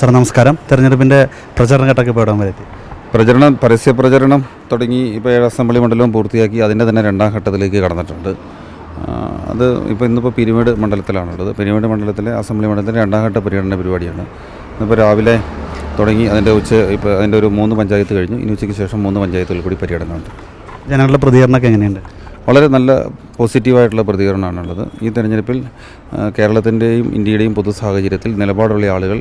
Sir നമസ്കാരം. തെരഞ്ഞെടുപ്പിന്റെ പ്രചരണ ഘട്ടമൊക്കെ ഇപ്പോൾ ഇടാൻ വരെത്തി പ്രചരണം പരസ്യ പ്രചരണം തുടങ്ങി ഇപ്പോൾ ഏഴ് അസംബ്ലി മണ്ഡലവും പൂർത്തിയാക്കി അതിന്റെ തന്നെ രണ്ടാം ഘട്ടത്തിലേക്ക് കടന്നിട്ടുണ്ട്. അത് ഇപ്പോൾ ഇന്നിപ്പോൾ പിരിമേട് മണ്ഡലത്തിലാണുള്ളത്. പിരിമേട് മണ്ഡലത്തിലെ അസംബ്ലി മണ്ഡലത്തിലെ രണ്ടാം ഘട്ട പര്യടന പരിപാടിയാണ്. ഇന്നിപ്പോൾ രാവിലെ തുടങ്ങി അതിന്റെ ഉച്ച ഇപ്പോൾ അതിന്റെ ഒരു മൂന്ന് പഞ്ചായത്ത് കഴിഞ്ഞു. ഇനി ഉച്ചയ്ക്ക് ശേഷം മൂന്ന് പഞ്ചായത്തുകളിൽ കൂടി പര്യടനമുണ്ട്. ജനങ്ങളുടെ പ്രതികരണമൊക്കെ എങ്ങനെയുണ്ട്? വളരെ നല്ല പോസിറ്റീവായിട്ടുള്ള പ്രതികരണമാണുള്ളത്. ഈ തെരഞ്ഞെടുപ്പിൽ കേരളത്തിന്റെയും ഇന്ത്യയുടെയും പൊതു സാഹചര്യത്തിൽ നിലപാടുള്ള ആളുകൾ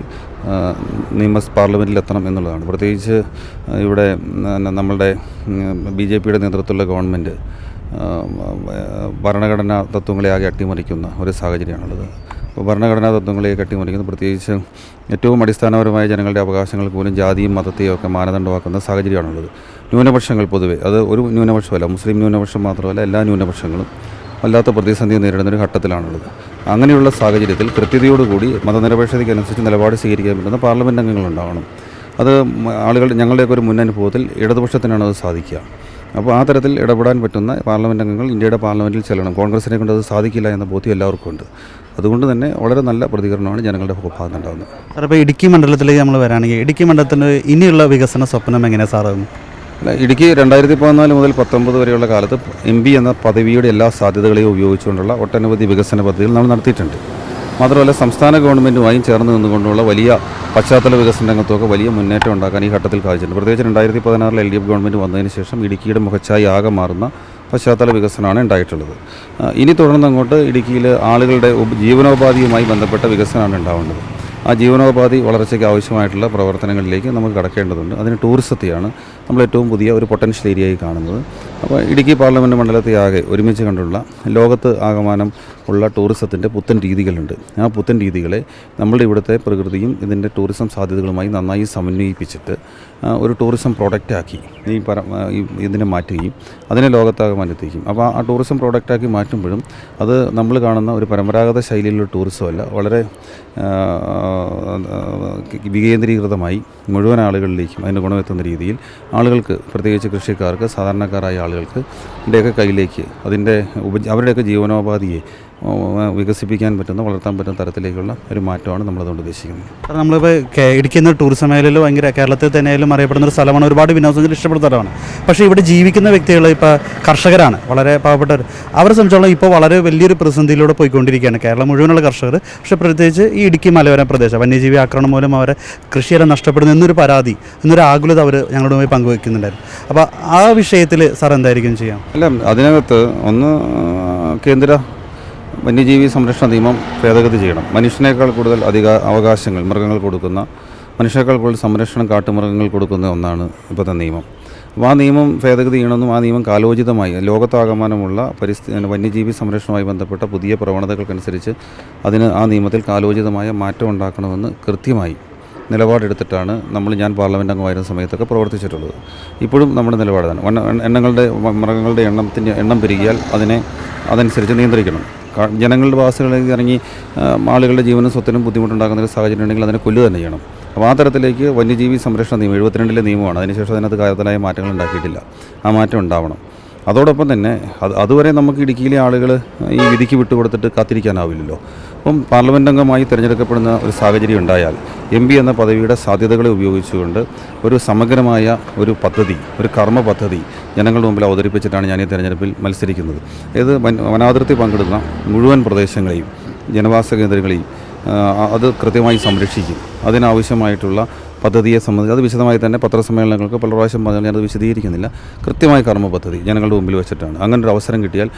നിയമ പാർലമെന്റിലെത്തണം എന്നുള്ളതാണ്. പ്രത്യേകിച്ച് ഇവിടെ നമ്മളുടെ ബി ജെ പിയുടെ നേതൃത്വത്തിലുള്ള ഗവൺമെന്റ് ഭരണഘടനാ തത്വങ്ങളെ ആകെ അട്ടിമറിക്കുന്ന ഒരു സാഹചര്യമാണുള്ളത്. അപ്പോൾ ഭരണഘടനാ തത്വങ്ങളെ കട്ടിമറിക്കുന്നു പ്രത്യേകിച്ച് ഏറ്റവും അടിസ്ഥാനപരമായ ജനങ്ങളുടെ അവകാശങ്ങൾക്ക് പോലും ജാതിയും മതത്തെയും ഒക്കെ മാനദണ്ഡമാക്കുന്ന സാഹചര്യമാണുള്ളത്. ന്യൂനപക്ഷങ്ങൾ പൊതുവെ. അത് ഒരു ന്യൂനപക്ഷമല്ല മുസ്ലിം ന്യൂനപക്ഷം മാത്രമല്ല എല്ലാ ന്യൂനപക്ഷങ്ങളും വല്ലാത്ത പ്രതിസന്ധി നേരിടുന്ന ഒരു ഘട്ടത്തിലാണുള്ളത്. അങ്ങനെയുള്ള സാഹചര്യത്തിൽ കൃത്യതയോടുകൂടി മതനിരപേക്ഷതയ്ക്കനുസരിച്ച് നിലപാട് സ്വീകരിക്കാൻ പറ്റുന്ന പാർലമെന്റ് അംഗങ്ങളുണ്ടാവണം അത് ആളുകൾ ഞങ്ങളുടെയൊക്കെ ഒരു മുന്നനുഭവത്തിൽ ഇടതുപക്ഷത്തിനാണ് അത് സാധിക്കുക. അപ്പോൾ ആ തരത്തിൽ ഇടപെടാൻ പറ്റുന്ന പാർലമെന്റ് അംഗങ്ങൾ ഇന്ത്യയുടെ പാർലമെന്റിൽ ചെല്ലണം. കോൺഗ്രസിനെ കൊണ്ട് അത് സാധിക്കില്ല എന്ന ബോധ്യം എല്ലാവർക്കും ഉണ്ട്. അതുകൊണ്ട് തന്നെ വളരെ നല്ല പ്രതികരണമാണ് ജനങ്ങളുടെ ഭാഗത്ത് ഉണ്ടാകുന്നത് സാർ ഇടുക്കി മണ്ഡലത്തിലേക്ക് നമ്മൾ വരാണെങ്കിൽ ഇടുക്കി മണ്ഡലത്തിന്റെ ഇനിയുള്ള വികസന സ്വപ്നം എങ്ങനെയാണ് അല്ല ഇടുക്കി രണ്ടായിരത്തി പതിനാല് മുതൽ പത്തൊമ്പത് വരെയുള്ള കാലത്ത് എം പി എന്ന പദവിയുടെ എല്ലാ സാധ്യതകളെയും ഉപയോഗിച്ചുകൊണ്ടുള്ള ഒട്ടനവധി വികസന പദ്ധതികൾ നമ്മൾ നടത്തിയിട്ടുണ്ട്. മാത്രമല്ല സംസ്ഥാന ഗവൺമെന്റുമായും ചേർന്ന് നിന്നുകൊണ്ടുള്ള വലിയ പശ്ചാത്തല വികസന രംഗത്തൊക്കെ വലിയ മുന്നേറ്റം ഉണ്ടാക്കാൻ ഈ ഘട്ടത്തിൽ കാഴ്ചയുണ്ട് പ്രത്യേകിച്ച് രണ്ടായിരത്തി പതിനാറിൽ എൽ ഡി എഫ് ഗവൺമെന്റ് വന്നതിന് ശേഷം ഇടുക്കിയുടെ മുഖച്ഛായ ആകെ മാറുന്ന പശ്ചാത്തല വികസനമാണ് ഉണ്ടായിട്ടുള്ളത്. ഇനി തുടർന്ന് അങ്ങോട്ട് ഇടുക്കിയിൽ ആളുകളുടെ ജീവനോപാധിയുമായി ബന്ധപ്പെട്ട വികസനമാണ് ഉണ്ടാവേണ്ടത്. ആ ജീവനോപാധി വളർച്ചയ്ക്ക് ആവശ്യമായിട്ടുള്ള പ്രവർത്തനങ്ങളിലേക്ക് നമുക്ക് കടക്കേണ്ടതുണ്ട്. അതിന് ടൂറിസത്തെയാണ് നമ്മൾ ഏറ്റവും പുതിയ ഒരു പൊട്ടൻഷ്യൽ ഏരിയയായി കാണുന്നത്. അപ്പോൾ ഇടുക്കി പാർലമെന്റ് മണ്ഡലത്തെ ആകെ ഒരുമിച്ച് കണ്ടുള്ള ലോകത്ത് ആകമാനം ഉള്ള ടൂറിസത്തിന്റെ പുത്തൻ രീതികളുണ്ട്. ആ പുത്തൻ രീതികളെ നമ്മളുടെ ഇവിടുത്തെ പ്രകൃതിയും ഇതിന്റെ ടൂറിസം സാധ്യതകളുമായി നന്നായി സമന്വയിപ്പിച്ചിട്ട് ഒരു ടൂറിസം പ്രോഡക്റ്റാക്കി ഈ പര ഇതിനെ മാറ്റുകയും അതിനെ ലോകത്താകമാനം എത്തിക്കും അപ്പോൾ ആ ടൂറിസം പ്രോഡക്റ്റാക്കി മാറ്റുമ്പോഴും അത് നമ്മൾ കാണുന്ന ഒരു പരമ്പരാഗത ശൈലിയിലുള്ള ടൂറിസമല്ല വളരെ വികേന്ദ്രീകൃതമായി മുഴുവൻ ആളുകളിലേക്കും അതിന്റെ ഗുണമെത്തുന്ന രീതിയിൽ ആളുകൾക്ക് പ്രത്യേകിച്ച് കൃഷിക്കാർക്ക് സാധാരണക്കാരായ ആളുകൾക്ക് ന്റെയൊക്കെ കയ്യിലേക്ക് അതിന്റെ ഉപ അവരുടെയൊക്കെ ജീവനോപാധിയെ വികസിപ്പിക്കാൻ പറ്റുന്ന വളർത്താൻ പറ്റുന്ന തരത്തിലേക്കുള്ള ഒരു മാറ്റമാണ് നമ്മളതുകൊണ്ട് ഉദ്ദേശിക്കുന്നത്. നമ്മളിപ്പോൾ കേ- ഇടുക്കി എന്ന ടൂറിസം മേഖലയിൽ ഭയങ്കര കേരളത്തിൽ തന്നെയായാലും അറിയപ്പെടുന്ന ഒരു സ്ഥലമാണ് ഒരുപാട് വിനോദസഞ്ചാരി ഇഷ്ടപ്പെടുന്ന സ്ഥലമാണ്. പക്ഷേ ഇവിടെ ജീവിക്കുന്ന വ്യക്തികൾ ഇപ്പോൾ കർഷകരാണ് വളരെ പാവപ്പെട്ടവർ അവരെ സംബന്ധിച്ചോളം ഇപ്പോൾ വളരെ വലിയൊരു പ്രതിസന്ധിയിലൂടെ പോയിക്കൊണ്ടിരിക്കുകയാണ് കേരളം മുഴുവനുള്ള കർഷകർ. പക്ഷേ പ്രത്യേകിച്ച് ഈ ഇടുക്കി മലയോര പ്രദേശം വന്യജീവി ആക്രമണം മൂലം അവരെ കൃഷിയെല്ലാം നഷ്ടപ്പെടുന്നു എന്നൊരു പരാതി എന്നൊരു ആകുലത അവർ ഞങ്ങളുമായി പങ്കുവെക്കുന്നുണ്ടായിരുന്നു. അപ്പോൾ ആ വിഷയത്തിൽ സാർ എന്തായിരിക്കും ചെയ്യാം? അല്ല അതിനകത്ത് ഒന്ന് കേന്ദ്ര വന്യജീവി സംരക്ഷണ നിയമം ഭേദഗതി ചെയ്യണം. മനുഷ്യനേക്കാൾ കൂടുതൽ അധിക അവകാശങ്ങൾ മൃഗങ്ങൾ കൊടുക്കുന്ന മനുഷ്യനേക്കാൾ കൂടുതൽ സംരക്ഷണം കാട്ടുമൃഗങ്ങൾ കൊടുക്കുന്ന ഒന്നാണ് ഇപ്പോഴത്തെ നിയമം. അപ്പോൾ ആ നിയമം ഭേദഗതി ചെയ്യണമെന്നും ആ നിയമം കാലോചിതമായി ലോകത്താകമാനമുള്ള പരിസ്ഥിതി വന്യജീവി സംരക്ഷണവുമായി ബന്ധപ്പെട്ട പുതിയ പ്രവണതകൾക്കനുസരിച്ച് അതിന് ആ നിയമത്തിൽ കാലോചിതമായ മാറ്റം ഉണ്ടാക്കണമെന്ന് കൃത്യമായി നിലപാടെടുത്തിട്ടാണ് നമ്മൾ ഞാൻ പാർലമെന്റ് അംഗമായിരുന്ന സമയത്തൊക്കെ പ്രവർത്തിച്ചിട്ടുള്ളത്. ഇപ്പോഴും നമ്മുടെ നിലപാടാണ് എണ്ണങ്ങളുടെ മൃഗങ്ങളുടെ എണ്ണത്തിന്റെ എണ്ണം പെരുകിയാൽ അതിനെ അതനുസരിച്ച് നിയന്ത്രിക്കണം. ജനങ്ങളുടെ വാസികളിലേക്ക് ഇറങ്ങി ആളുകളുടെ ജീവനും സ്വത്തിനും ബുദ്ധിമുട്ടുണ്ടാക്കുന്ന ഒരു സാഹചര്യം ഉണ്ടെങ്കിൽ അതിനെ കൊല്ലുക തന്നെ ചെയ്യണം. അപ്പോൾ ആ തരത്തിലേക്ക് വന്യജീവി സംരക്ഷണ നിയമം എഴുപത്തിരണ്ടിലെ നിയമമാണ്. അതിനുശേഷം അതിനകത്ത് കാര്യത്തിലായ മാറ്റങ്ങൾ ഉണ്ടാക്കിയിട്ടില്ല. ആ മാറ്റം ഉണ്ടാവണം. അതോടൊപ്പം തന്നെ അത് അതുവരെ നമുക്ക് ഇടുക്കിയിലെ ആളുകൾ ഈ വിധിക്ക് വിട്ടുകൊടുത്തിട്ട് കാത്തിരിക്കാനാവില്ലല്ലോ. അപ്പം പാർലമെന്റ് അംഗമായി തിരഞ്ഞെടുക്കപ്പെടുന്ന ഒരു സാഹചര്യം ഉണ്ടായാൽ എം പി എന്ന പദവിയുടെ സാധ്യതകളെ ഉപയോഗിച്ചുകൊണ്ട് ഒരു സമഗ്രമായ ഒരു പദ്ധതി ഒരു കർമ്മ പദ്ധതി ജനങ്ങളുടെ മുമ്പിൽ അവതരിപ്പിച്ചിട്ടാണ് ഞാൻ ഈ തെരഞ്ഞെടുപ്പിൽ മത്സരിക്കുന്നത്. ഇത് വനാതിർത്തി പങ്കെടുക്കുന്ന മുഴുവൻ പ്രദേശങ്ങളെയും ജനവാസ കേന്ദ്രങ്ങളെയും അത് കൃത്യമായി സംരക്ഷിക്കും. അതിനാവശ്യമായിട്ടുള്ള പദ്ധതിയെ സംബന്ധിച്ച് അത് വിശദമായി തന്നെ പത്രസമ്മേളനങ്ങൾക്ക് പല പ്രാവശ്യം പറഞ്ഞാൽ ഞാനത് വിശദീകരിക്കുന്നില്ല. കൃത്യമായ കർമ്മ പദ്ധതി ജനങ്ങളുടെ മുമ്പിൽ വെച്ചിട്ടാണ്. അങ്ങനെ ഒരു അവസരം കിട്ടിയാൽ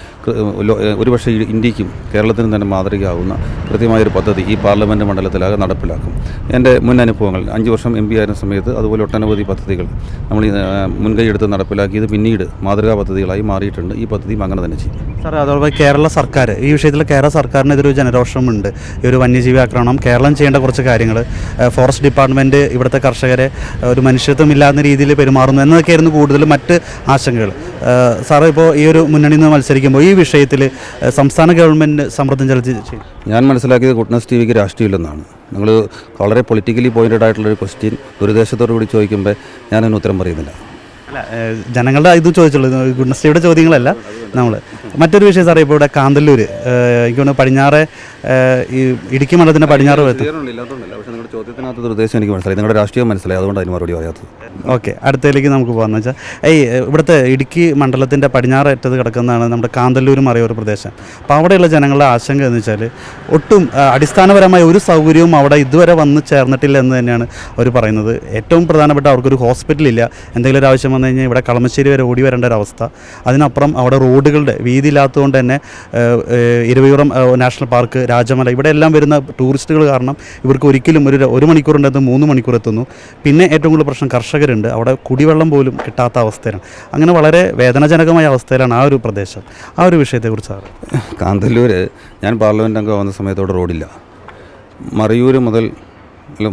ഒരുപക്ഷെ ഇന്ത്യക്കും കേരളത്തിനും തന്നെ മാതൃകയാവുന്ന കൃത്യമായൊരു പദ്ധതി ഈ പാർലമെന്റ് മണ്ഡലത്തിലാകെ നടപ്പിലാക്കും. എന്റെ മുൻ അനുഭവങ്ങൾ അഞ്ച് വർഷം എം പി ആയിരുന്ന സമയത്ത് അതുപോലെ ഒട്ടനവധി പദ്ധതികൾ നമ്മൾ മുൻകൈയെടുത്ത് നടപ്പിലാക്കിയത് പിന്നീട് മാതൃകാ പദ്ധതികളായി മാറിയിട്ടുണ്ട്. ഈ പദ്ധതിയും അങ്ങനെ തന്നെ ചെയ്യും. സാർ അതോടൊപ്പം കേരള സർക്കാർ ഈ വിഷയത്തിൽ കേരള സർക്കാരിനെതിരെ ഒരു ജനരോഷമുണ്ട്. ഈ ഒരു വന്യജീവി ആക്രമണം കേരളം ചെയ്യേണ്ട കുറച്ച് കാര്യങ്ങൾ ഫോറസ്റ്റ് ഡിപ്പാർട്ട്മെന്റ് ഇവിടുത്തെ കർഷകരെ ഒരു മനുഷ്യത്വമില്ലാത്ത രീതിയിൽ പെരുമാറുന്നു എന്നതൊക്കെയായിരുന്നു കൂടുതൽ മറ്റ് ആശങ്കകൾ. സാറ് ഇപ്പോൾ ഈ ഒരു മുന്നണിയിൽ നിന്ന് മത്സരിക്കുമ്പോൾ ഈ വിഷയത്തിൽ സംസ്ഥാന ഗവൺമെന്റ് സമ്മർദ്ദം ചെലുത്തി ഞാൻ മനസ്സിലാക്കിയത് ഗുഡ്നസ് ടി വിക്ക് രാഷ്ട്രീയമില്ലെന്നാണ്. നിങ്ങൾ വളരെ പൊളിറ്റിക്കലി പോയിന്റഡ് ആയിട്ടുള്ളൊരു ക്വസ്റ്റ്യൻ ദുരുദ്ദേശത്തോടു കൂടി ചോദിക്കുമ്പോൾ ഞാനതിന് ഉത്തരം പറയുന്നില്ല. അല്ല ജനങ്ങളുടെ ഇത് ചോദിച്ചുള്ളൂ ഗുണശ്രീയുടെ ചോദ്യങ്ങളല്ല നമ്മൾ മറ്റൊരു വിഷയം സാറേ ഇപ്പോൾ ഇവിടെ കാന്തല്ലൂർ എനിക്ക് തോന്നുന്നു പടിഞ്ഞാറ് ഈ ഇടുക്കി മണ്ഡലത്തിന്റെ പടിഞ്ഞാറ് ഭാഗത്ത് ചോദ്യത്തിനകത്ത് ഉദ്ദേശം എനിക്ക് മനസ്സിലായി. നിങ്ങളുടെ രാഷ്ട്രീയം മനസ്സിലായി. അതുകൊണ്ട് അതിന് മറുപടി പറയാത്തത്. ഓക്കെ അടുത്തതിലേക്ക് നമുക്ക് പോകാമെന്ന് വെച്ചാൽ ഏയ് ഇവിടുത്തെ ഇടുക്കി മണ്ഡലത്തിന്റെ പടിഞ്ഞാറേറ്റത് കിടക്കുന്നതാണ് നമ്മുടെ കാന്തല്ലൂർ ഒരു പ്രദേശം. അപ്പോൾ അവിടെയുള്ള ജനങ്ങളുടെ ആശങ്ക എന്ന് വെച്ചാൽ ഒട്ടും അടിസ്ഥാനപരമായ ഒരു സൗകര്യവും അവിടെ ഇതുവരെ വന്ന് ചേർന്നിട്ടില്ല എന്ന് തന്നെയാണ് അവർ പറയുന്നത്. ഏറ്റവും പ്രധാനപ്പെട്ട അവർക്കൊരു ഹോസ്പിറ്റലില്ല എന്തെങ്കിലും ഒരു ആവശ്യം വന്നു കഴിഞ്ഞാൽ ഇവിടെ കളമശ്ശേരി വരെ ഓടി വരേണ്ട ഒരു അവസ്ഥ. അതിനപ്പുറം അവിടെ റോഡുകളുടെ വീതി ഇല്ലാത്തതുകൊണ്ട് തന്നെ ഇരുവയൂറം നാഷണൽ പാർക്ക് രാജമല ഇവിടെ എല്ലാം വരുന്ന ടൂറിസ്റ്റുകൾ കാരണം ഇവർക്ക് ഒരിക്കലും ഒരു ഒരു മണിക്കൂറുണ്ടെന്ന് മൂന്ന് മണിക്കൂർ എത്തുന്നു. പിന്നെ ഏറ്റവും കൂടുതൽ പ്രശ്നം കർഷകരുണ്ട്. അവിടെ കുടിവെള്ളം പോലും കിട്ടാത്ത അവസ്ഥയാണ് അങ്ങനെ വളരെ വേദനാജനകമായ അവസ്ഥയിലാണ് ആ ഒരു പ്രദേശം. ആ ഒരു വിഷയത്തെക്കുറിച്ച് സാർ കാന്തല്ലൂർ ഞാൻ പാർലമെന്റ് അംഗം വന്ന സമയത്തോടെ റോഡില്ല. മറയൂർ മുതൽ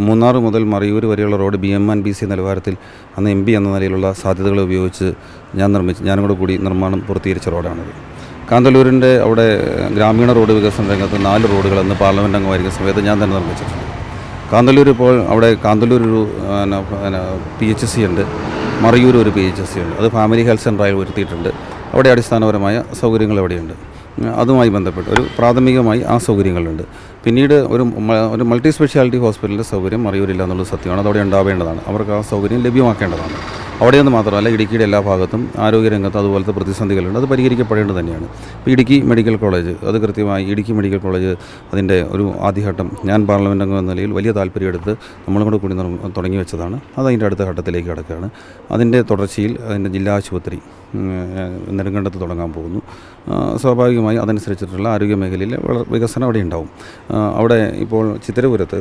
മൂന്നാർ മുതൽ മറയൂർ വരെയുള്ള road B M and B C നിലവാരത്തിൽ അന്ന് എം പി എന്ന നിലയിലുള്ള സാധ്യതകൾ ഉപയോഗിച്ച് ഞാൻ നിർമ്മിച്ച് ഞാനും കൂടെ കൂടി നിർമ്മാണം പൂർത്തീകരിച്ച റോഡാണിത്. കാന്തല്ലൂരിന്റെ അവിടെ ഗ്രാമീണ റോഡ് വികസന രംഗത്ത് നാല് റോഡുകൾ അന്ന് പാർലമെന്റ് അംഗമായിരിക്കുന്ന സമയത്ത് ഞാൻ തന്നെ നിർമ്മിച്ചിട്ടുണ്ട്. കാന്തല്ലൂർ ഇപ്പോൾ അവിടെ കാന്തല്ലൂർ ഒരു പി എച്ച് സി ഉണ്ട്. മറയൂർ ഒരു പി എച്ച് സി ഉണ്ട്. അത് ഫാമിലി ഹെൽത്ത് സെന്ററായി വരുത്തിയിട്ടുണ്ട് അവിടെ അടിസ്ഥാനപരമായ സൗകര്യങ്ങൾ അവിടെയുണ്ട്. ഉം, അതുമായി ബന്ധപ്പെട്ട് ഒരു പ്രാഥമികമായി ആ സൗകര്യങ്ങളുണ്ട്. പിന്നീട് ഒരു ഒരു മൾട്ടി സ്പെഷ്യാലിറ്റി ഹോസ്പിറ്റലിന്റെ സൗകര്യം അറിയൂരില്ല എന്നുള്ളത് സത്യമാണ്. അതവിടെ ഉണ്ടാവേണ്ടതാണ്. അവർക്ക് ആ സൗകര്യം ലഭ്യമാക്കേണ്ടതാണ്. അവിടെ നിന്ന് മാത്രമല്ല ഇടുക്കിയുടെ എല്ലാ ഭാഗത്തും ആരോഗ്യരംഗത്ത് അതുപോലത്തെ പ്രതിസന്ധികളുണ്ട്. അത് പരിഹരിക്കപ്പെടേണ്ടത് തന്നെയാണ്. ഇപ്പോൾ ഇടുക്കി മെഡിക്കൽ കോളേജ് അത് കൃത്യമായി ഇടുക്കി മെഡിക്കൽ കോളേജ് അതിന്റെ ഒരു ആദ്യഘട്ടം ഞാൻ പാർലമെന്റ് അംഗം എന്ന നിലയിൽ വലിയ താല്പര്യമെടുത്ത് നമ്മളും കൂടെ കൂടി തുടങ്ങി വെച്ചതാണ്. അത് അതിന്റെ അടുത്ത ഘട്ടത്തിലേക്ക് കിടക്കുകയാണ്. അതിന്റെ തുടർച്ചയിൽ അതിന്റെ ജില്ലാ ആശുപത്രി നെടുങ്കണ്ടത്ത് തുടങ്ങാൻ പോകുന്നു. സ്വാഭാവികമായി അതനുസരിച്ചിട്ടുള്ള ആരോഗ്യ മേഖലയിൽ വളർ വികസനം അവിടെ ഉണ്ടാവും. അവിടെ ഇപ്പോൾ ചിത്തിരപുരത്ത്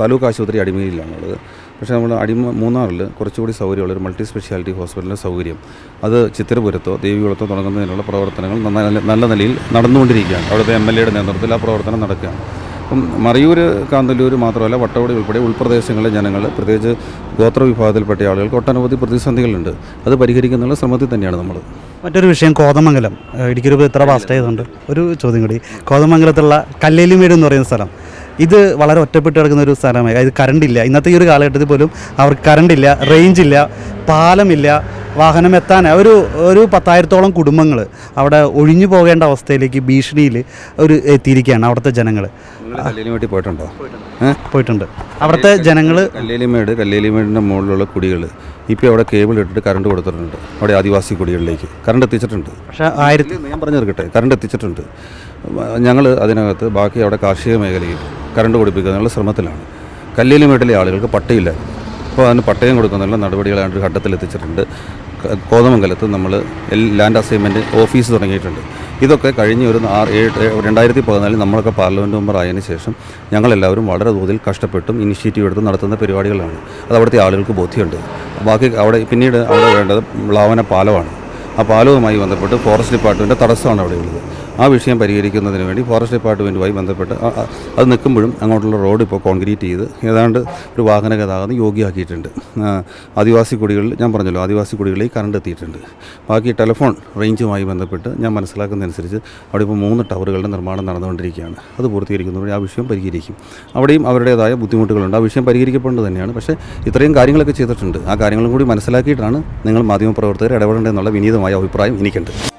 താലൂക്ക് ആശുപത്രി അടിമയിലാണുള്ളത് പക്ഷേ നമ്മൾ അടിമ മൂന്നാറിൽ കുറച്ചുകൂടി സൗകര്യമുള്ള ഒരു മൾട്ടി സ്പെഷ്യാലിറ്റി ഹോസ്പിറ്റലിന്റെ സൗകര്യം. അത് ചിത്തിരപുരത്തോ ദേവികുളത്തോ തുടങ്ങുന്നതിനുള്ള പ്രവർത്തനങ്ങൾ നല്ല- നല്ല നിലയിൽ നടന്നുകൊണ്ടിരിക്കുകയാണ്. അവിടുത്തെ എം എൽ എയുടെ നേതൃത്വത്തിൽ ആ പ്രവർത്തനം നടക്കുകയാണ്. അപ്പം മറിയൂർ കാന്തല്ലൂർ മാത്രമല്ല വട്ടവടി ഉൾപ്പെടെ ഉൾപ്രദേശങ്ങളിലെ ജനങ്ങൾ പ്രത്യേകിച്ച് ഗോത്ര വിഭാഗത്തിൽപ്പെട്ട ആളുകൾക്ക് ഒട്ടനവധി പ്രതിസന്ധികളുണ്ട്. അത് പരിഹരിക്കുന്നുള്ള ശ്രമത്തിൽ തന്നെയാണ് നമ്മൾ. മറ്റൊരു വിഷയം കോതമംഗലം. ഇടുക്കി രൂപ ഇത്ര വാസ്റ്റ് ആയതുകൊണ്ട് ഒരു ചോദ്യം കൂടി. കോതമംഗലത്തുള്ള കല്ലേലിമേട് എന്ന് പറയുന്ന സ്ഥലം. ഇത് വളരെ ഒറ്റപ്പെട്ട് കിടക്കുന്ന ഒരു സ്ഥലമായി അതായത് കറണ്ട് ഇല്ല. ഇന്നത്തെ ഈ ഒരു കാലഘട്ടത്തിൽ പോലും അവർക്ക് കറണ്ട് ഇല്ല റേഞ്ച് ഇല്ല പാലമില്ല വാഹനം എത്താൻ ഒരു ഒരു പത്തായിരത്തോളം കുടുംബങ്ങൾ അവിടെ ഒഴിഞ്ഞു പോകേണ്ട അവസ്ഥയിലേക്ക് ഭീഷണിയിൽ ഒരു എത്തിയിരിക്കുകയാണ് അവിടുത്തെ ജനങ്ങൾ കല്ലേലിമേട്ടിൽ പോയിട്ടുണ്ടോ? പോയിട്ടുണ്ട്. അവിടുത്തെ ജനങ്ങൾ കല്ലേലിമേട് കല്ലേലിമേടിന്റെ മുകളിലുള്ള കുടികൾ ഇപ്പോൾ അവിടെ കേബിൾ ഇട്ടിട്ട് കറണ്ട് കൊടുത്തിട്ടുണ്ട്. അവിടെ ആദിവാസി കുടികളിലേക്ക്. കറണ്ട് എത്തിച്ചിട്ടുണ്ട്. പക്ഷേ ആയിരത്തി ഞാൻ പറഞ്ഞു തീർക്കട്ടെ. കറണ്ട് എത്തിച്ചിട്ടുണ്ട്. ഞങ്ങൾ അതിനകത്ത് ബാക്കി അവിടെ കാർഷിക മേഖലയിൽ കറണ്ട് കൊടുപ്പിക്കാനുള്ള ശ്രമത്തിലാണ്. കല്ലേലിമേട്ടിലെ ആളുകൾക്ക് പട്ടയില്ലായിരുന്നു അപ്പോൾ അതിന് പട്ടയം കൊടുക്കുന്നതിനുള്ള നടപടികളാണ് ഒരു ഘട്ടത്തിൽ എത്തിച്ചിട്ടുണ്ട്. കോതമംഗലത്ത് നമ്മൾ ലാൻഡ് അസൈൻമെന്റ് ഓഫീസ് തുടങ്ങിയിട്ടുണ്ട്. ഇതൊക്കെ കഴിഞ്ഞ ഒരു ആറ് ഏഴ് രണ്ടായിരത്തി പതിനാലിൽ നമ്മളൊക്കെ പാർലമെന്റ് മെമ്പർ ആയതിനു ശേഷം ഞങ്ങളെല്ലാവരും വളരെ തോതിൽ കഷ്ടപ്പെട്ടും ഇനിഷ്യേറ്റീവ് എടുത്ത് നടത്തുന്ന പരിപാടികളാണ്. അത് അവിടുത്തെ ആളുകൾക്ക് ബോധ്യമുണ്ട്. ബാക്കി അവിടെ പിന്നീട് അവിടെ വേണ്ടത് ലാവന പാലമാണ്. ആ പാലവുമായി ബന്ധപ്പെട്ട് ഫോറസ്റ്റ് ഡിപ്പാർട്ട്മെന്റ് തടസ്സമാണ് അവിടെ ഉള്ളത്. ആ വിഷയം പരിഹരിക്കുന്നതിന് വേണ്ടി ഫോറസ്റ്റ് ഡിപ്പാർട്ട്മെന്റുമായി ബന്ധപ്പെട്ട് അത് നിൽക്കുമ്പോഴും അങ്ങോട്ടുള്ള റോഡ് ഇപ്പോൾ കോൺക്രീറ്റ് ചെയ്ത് ഏതാണ്ട് ഒരു വാഹന ഗതാഗതം യോഗ്യമാക്കിയിട്ടുണ്ട്. ആദിവാസി കുടികളിൽ ഞാൻ പറഞ്ഞല്ലോ ആദിവാസി കുടികളിൽ കറണ്ട് എത്തിയിട്ടുണ്ട്. ബാക്കി ടെലിഫോൺ റേഞ്ചുമായി ബന്ധപ്പെട്ട് ഞാൻ മനസ്സിലാക്കുന്നതനുസരിച്ച് അവിടെ ഇപ്പോൾ മൂന്ന് ടവറുകളുടെ നിർമ്മാണം നടന്നുകൊണ്ടിരിക്കുകയാണ്. അത് പൂർത്തീകരിക്കുന്നതോടെ ആ വിഷയം പരിഹരിക്കും. അവിടെയും അവരുടേതായ ബുദ്ധിമുട്ടുകളുണ്ട്. ആ വിഷയം പരിഹരിക്കപ്പെടേണ്ടത് തന്നെയാണ്. പക്ഷേ ഇത്രയും കാര്യങ്ങളൊക്കെ ചെയ്തിട്ടുണ്ട്. ആ കാര്യങ്ങളും കൂടി മനസ്സിലാക്കിയിട്ടാണ് നിങ്ങൾ മാധ്യമപ്രവർത്തകർ ഇടപെടേണ്ടതെന്നുള്ള വിനീതമായ അഭിപ്രായം എനിക്കുണ്ട്.